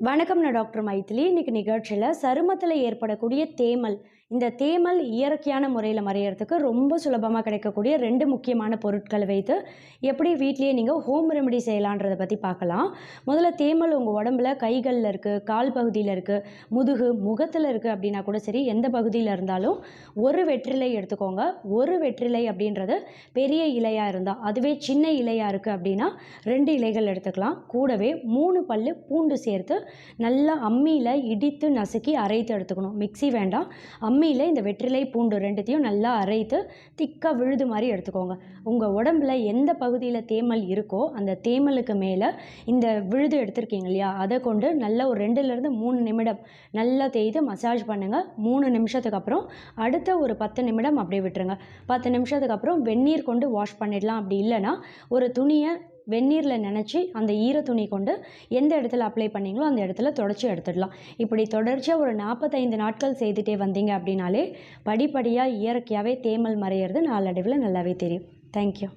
வணக்கம் நான் டாக்டர் மைத்திலி இன்னைக்கு நிகழ்ச்சியில் சருமத்தில் ஏற்படக்கூடிய தேமல் இந்த தேமல் இயற்கையான முறையில் மறையறதுக்கு ரொம்ப சுலபமாக கிடைக்கக்கூடிய ரெண்டு முக்கியமான பொருட்களை வைத்து எப்படி வீட்லேயே நீங்கள் ஹோம் ரெமெடி செய்யலான்றதை பற்றி பார்க்கலாம். முதல்ல தேமல் உங்கள் உடம்புல கைகளில் இருக்குது கால் பகுதியில் இருக்குது முதுகு முகத்தில் இருக்குது அப்படின்னா கூட சரி எந்த பகுதியில் இருந்தாலும் ஒரு வெற்றிலை எடுத்துக்கோங்க. ஒரு வெற்றிலை அப்படின்றது பெரிய இலையாக இருந்தால் அதுவே சின்ன இலையாக இருக்குது அப்படின்னா ரெண்டு இலைகள் எடுத்துக்கலாம். கூடவே மூணு பல்லு பூண்டு சேர்த்து நல்லா அம்மியில் இடித்து நசுக்கி அரைத்து எடுத்துக்கணும். மிக்ஸி வேண்டாம். அம்மியில் இந்த வெற்றிலை பூண்டு ரெண்டுத்தையும் நல்லா அரைத்து திக்காக விழுது மாதிரி எடுத்துக்கோங்க. உங்கள் உடம்புல எந்த பகுதியில் தேமல் இருக்கோ அந்த தேமலுக்கு மேலே இந்த விழுது எடுத்திருக்கீங்க இல்லையா அதை கொண்டு நல்லா ஒரு ரெண்டுலேருந்து மூணு நிமிடம் நல்லா தேய்த்து மசாஜ் பண்ணுங்கள் மூணு நிமிஷத்துக்கு அப்புறம் அடுத்த ஒரு பத்து நிமிடம் அப்படியே விட்டுருங்க. பத்து நிமிஷத்துக்கு அப்புறம் வெந்நீர் கொண்டு வாஷ் பண்ணிடலாம். அப்படி இல்லைன்னா ஒரு துணியை வெந்நீரில் நினச்சி அந்த ஈர துணி கொண்டு எந்த இடத்துல அப்ளை பண்ணீங்களோ அந்த இடத்துல தொடச்சி எடுத்துடலாம். இப்படி தொடர்ச்சியாக ஒரு நாற்பத்தைந்து நாட்கள் செய்துட்டே வந்தீங்க அப்படின்னாலே படிப்படியாக இயற்கையாகவே தேமல் மறையிறது நாளடைவில் நல்லாவே தெரியும். தேங்க்யூ